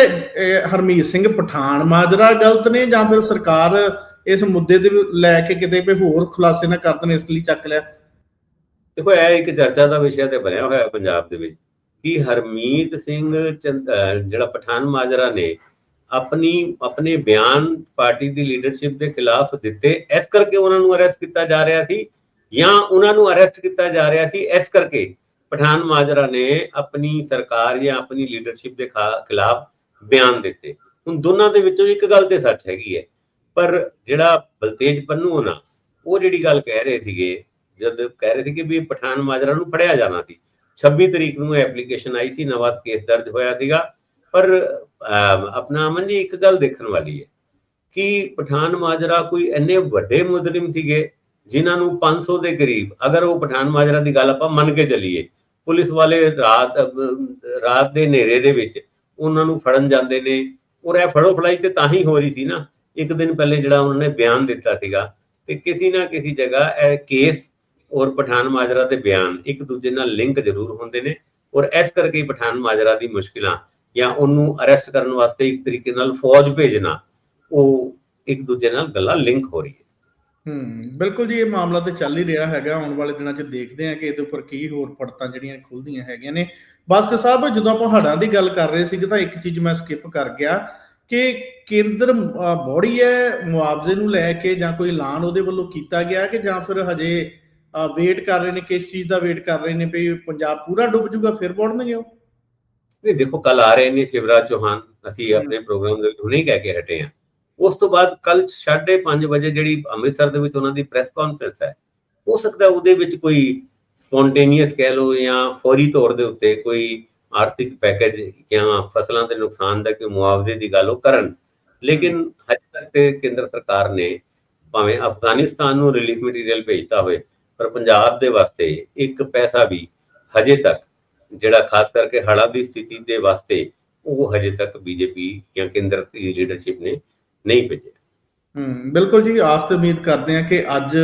ਹਰਮੀਤ ਸਿੰਘ ਪਠਾਨ ਮਾਜਰਾ ਗਲਤ ਨੇ ਜਾਂ ਫਿਰ ਸਰਕਾਰ ਇਸ ਮੁੱਦੇ ਦੇ ਲੈ ਕੇ ਕਿਤੇ ਵੀ ਹੋਰ ਖੁਲਾਸੇ ਨਾ ਕਰ ਦੇਣ, ਇਸ ਲਈ ਚੱਕ ਲਿਆ? ਦੇਖੋ, ਇਹ ਇੱਕ ਚਰਚਾ ਦਾ ਵਿਸ਼ਾ ਤੇ ਬਣਿਆ ਹੋਇਆ ਪੰਜਾਬ ਦੇ ਵਿੱਚ ਕਿ ਹਰਮੀਤ ਸਿੰਘ ਚੰਦ- ਜਿਹੜਾ ਪਠਾਨ ਮਾਜਰਾ ਨੇ ਆਪਣੀ, ਆਪਣੇ ਬਿਆਨ ਪਾਰਟੀ ਦੀ ਲੀਡਰਸ਼ਿਪ ਦੇ ਖਿਲਾਫ ਦਿੱਤੇ, ਇਸ ਕਰਕੇ ਉਹਨਾਂ ਨੂੰ ਅਰੈਸਟ ਕੀਤਾ ਜਾ ਰਿਹਾ ਸੀ। ਜਾਂ ਉਹਨਾਂ ਨੂੰ ਅਰੈਸਟ ਕੀਤਾ ਜਾ ਰਿਹਾ ਸੀ ਇਸ ਕਰਕੇ ਪਠਾਨ ਮਾਜਰਾ ਨੇ ਆਪਣੀ ਸਰਕਾਰ ਜਾਂ ਆਪਣੀ ਲੀਡਰਸ਼ਿਪ ਦੇ ਖਿਲਾਫ ਬਿਆਨ ਦਿੱਤੇ। ਹੁਣ ਦੋਨਾਂ ਦੇ ਵਿੱਚੋਂ ਇੱਕ ਗੱਲ ਤੇ ਸੱਚ ਹੈਗੀ ਹੈ ਪਰ ਜਿਹੜਾ ਬਲਤੇਜ ਪੰਨੂ ਹੋਣਾ ਉਹ ਜਿਹੜੀ ਗੱਲ ਕਹਿ ਰਹੇ ਸੀਗੇ ਜਦ ਕਹਿ ਰਹੇ ਸੀ ਕਿ ਵੀ ਪਠਾਨ ਮਾਜਰਾ ਨੂੰ ਫੜਿਆ ਜਾਣਾ ਸੀ 26 ਤਰੀਕ ਨੂੰ ਐਪਲੀਕੇਸ਼ਨ ਆਈ ਸੀ ਨਵਾਂ ਕੇਸ ਦਰਜ ਹੋਇਆ ਸੀਗਾ ਪਰ ਅਮ, ਆਪਣਾ ਅਮਨ ਜੀ ਇੱਕ ਗੱਲ ਦੇਖਣ ਵਾਲੀ ਹੈ ਕਿ ਪਠਾਨ ਮਾਜਰਾ ਕੋਈ ਇੰਨੇ ਵੱਡੇ ਮੁਜਰਮ ਸੀਗੇ ਜਿਨ੍ਹਾਂ ਨੂੰ 500 ਦੇ ਕਰੀਬ, ਅਗਰ ਉਹ ਪਠਾਨ ਮਾਜਰਾ ਦੀ ਗੱਲ ਆਪਾਂ ਮੰਨ ਕੇ ਚੱਲੀਏ, ਪੁਲਿਸ ਵਾਲੇ ਰਾਤ ਰਾਤ ਦੇ ਹਨੇਰੇ ਦੇ ਵਿੱਚ ਉਹਨਾਂ ਨੂੰ ਫੜਨ ਜਾਂਦੇ ਨੇ, ਔਰ ਇਹ ਫੜੋ ਫੜਾਈ ਤੇ ਤਾਂ ਹੀ ਹੋ ਰਹੀ ਸੀ ਨਾ, ਇੱਕ ਦਿਨ ਪਹਿਲੇ ਜਿਹੜਾ ਉਹਨਾਂ ਨੇ ਬਿਆਨ ਦਿੱਤਾ ਸੀਗਾ, ਤੇ ਕਿਸੇ ਨਾ ਕਿਸੇ ਜਗ੍ਹਾ ਇਹ ਕੇਸ ਔਰ ਪਠਾਨ ਮਾਜਰਾ ਦੇ ਬਿਆਨ ਇੱਕ ਦੂਜੇ ਨਾਲ ਲਿੰਕ ਜ਼ਰੂਰ ਹੁੰਦੇ ਨੇ, ਔਰ ਇਸ ਕਰਕੇ ਪਠਾਨ ਮਾਜਰਾ ਦੀ ਮੁਸ਼ਕਿਲਾਂ ਜਾਂ ਉਹਨੂੰ ਅਰੈਸਟ ਕਰਨ ਵਾਸਤੇ ਇੱਕ ਤਰੀਕੇ ਨਾਲ ਫੌਜ ਭੇਜਣਾ, ਉਹ ਇੱਕ ਦੂਜੇ ਨਾਲ ਗੱਲਾਂ ਲਿੰਕ ਹੋ ਰਹੀ ਹੈ ਹੂੰ ਬਿਲਕੁਲ ਜੀ ਇਹ ਮਾਮਲਾ ਤੇ ਚੱਲ ਹੀ ਰਿਹਾ ਹੈਗਾ। ਆਉਣ ਵਾਲੇ ਦਿਨਾਂ 'ਚ ਦੇਖਦੇ ਹਾਂ ਕਿ ਇਹਦੇ ਉੱਪਰ ਕੀ ਹੋਰ ਪੜਤਾਂ ਜਿਹੜੀਆਂ ਖੁੱਲਦੀਆਂ ਹੈਗੀਆਂ ਨੇ। ਬਾਸਕਰ ਸਾਹਿਬ ਜਦੋਂ ਆਪਾਂ ਹੜ੍ਹਾਂ ਦੀ ਗੱਲ ਕਰ ਰਹੇ ਸੀਗੇ ਤਾਂ ਇੱਕ ਚੀਜ਼ ਮੈਂ ਸਕਿਪ ਕਰ ਗਿਆ ਕਿ ਕੇਂਦਰ ਬੋੜੀ ਹੈ ਮੁਆਵਜ਼ੇ ਨੂੰ ਲੈ ਕੇ ਜਾਂ ਕੋਈ ਐਲਾਨ ਉਹਦੇ ਵੱਲੋਂ ਕੀਤਾ ਗਿਆ ਕਿ ਜਾਂ ਫਿਰ ਹਜੇ ਵੇਟ ਕਰ ਰਹੇ ਨੇ ਕਿਸ ਚੀਜ਼ ਦਾ ਵੇਟ ਕਰ ਰਹੇ ਨੇ ਵੀ ਪੰਜਾਬ ਪੂਰਾ ਡੁੱਬ ਜੂਗਾ ਫਿਰ ਵੜਨਗੇ ਉਹ? ਨਹੀਂ ਦੇਖੋ ਕੱਲ ਆ ਰਹੇ ਨੇ ਸ਼ਿਵਰਾਜ ਚੌਹਾਨ। ਅਸੀਂ ਆਪਣੇ ਪ੍ਰੋਗਰਾਮ ਦੇ ਵਿੱਚ ਹੁਣੇ ਕਹਿ ਕੇ ਹਟੇ ਹਾਂ। ਉਸ ਤੋਂ ਬਾਅਦ ਕੱਲ 5:30 ਵਜੇ ਜਿਹੜੀ ਅੰਮ੍ਰਿਤਸਰ ਦੇ ਵਿੱਚ ਉਹਨਾਂ ਦੀ ਪ੍ਰੈਸ ਕਾਨਫਰੰਸ ਹੈ, ਹੋ ਸਕਦਾ ਉਹਦੇ ਵਿੱਚ ਕੋਈ ਸਪੌਂਟੇਨੀਅਸ ਕਹਿ ਲਓ ਜਾਂ ਫੌਰੀ ਤੌਰ ਦੇ ਉੱਤੇ ਕੋਈ ਆਰਥਿਕ ਪੈਕੇਜ ਜਾਂ ਫਸਲਾਂ ਦੇ ਨੁਕਸਾਨ ਦਾ ਕੋਈ ਮੁਆਵਜ਼ੇ ਦੀ ਗੱਲ ਉਹ ਕਰਨ। ਲੇਕਿਨ ਹਜੇ ਤੱਕ ਤੇ ਕੇਂਦਰ ਸਰਕਾਰ ਨੇ ਭਾਵੇਂ ਅਫਗਾਨਿਸਤਾਨ ਨੂੰ ਰਿਲੀਫ ਮਟੀਰੀਅਲ ਭੇਜਤਾ ਹੋਵੇ, ਪਰ ਪੰਜਾਬ ਦੇ ਵਾਸਤੇ ਇੱਕ ਪੈਸਾ ਵੀ ਹਜੇ ਤੱਕ ਜਿਹੜਾ ਖਾਸ ਕਰਕੇ ਹੜ੍ਹਾਂ ਦੀ ਸਥਿਤੀ ਦੇ ਵਾਸਤੇ ਉਹ ਹਜੇ ਤੱਕ ਬੀਜੇਪੀ ਜਾਂ ਕੇਂਦਰ ਦੀ ਲੀਡਰਸ਼ਿਪ ਨੇ ਨਹੀਂ ਭੇਜਿਆ। ਹੂੰ ਬਿਲਕੁਲ ਜੀ ਆਸ ਤੇ ਉਮੀਦ ਕਰਦੇ ਹਾਂ ਕਿ ਅੱਜ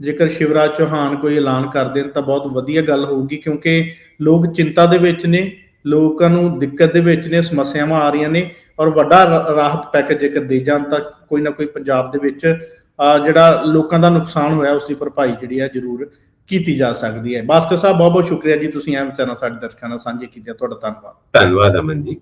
ਜੇਕਰ ਸ਼ਿਵਰਾਜ ਚੌਹਾਨ ਕੋਈ ਐਲਾਨ ਕਰ ਦੇਣ ਤਾਂ ਬਹੁਤ ਵਧੀਆ ਗੱਲ ਹੋਊਗੀ ਕਿਉਂਕਿ ਲੋਕ ਚਿੰਤਾ ਦੇ ਵਿੱਚ ਨੇ ਲੋਕਾਂ ਨੂੰ ਦਿੱਕਤ ਦੇ ਵਿੱਚ ਨੇ ਸਮੱਸਿਆਵਾਂ ਆ ਰਹੀਆਂ ਨੇ ਔਰ ਵੱਡਾ ਰਾਹਤ ਪੈਕੇਜ ਜੇਕਰ ਦੇ ਜਾਣ ਤਾਂ ਕੋਈ ਨਾ ਕੋਈ ਪੰਜਾਬ ਦੇ ਵਿੱਚ ਜਿਹੜਾ ਲੋਕਾਂ ਦਾ ਨੁਕਸਾਨ ਹੋਇਆ ਉਸ ਦੀ ਭਰਪਾਈ ਜਿਹੜੀ ਹੈ ਜ਼ਰੂਰ ਕੀਤੀ ਜਾ ਸਕਦੀ ਹੈ। ਬਾਸਕਰ ਸਾਹਿਬ ਬਹੁਤ ਬਹੁਤ ਸ਼ੁਕਰੀਆ ਜੀ ਤੁਸੀਂ ਐਂ ਵਿਚਾਰਾਂ ਸਾਡੇ ਦਰਸ਼ਕਾਂ ਨਾਲ ਸਾਂਝੇ ਕੀਤੀਆਂ ਤੁਹਾਡਾ ਧੰਨਵਾਦ। ਧੰਨਵਾਦ ਅਮਨ ਜੀ।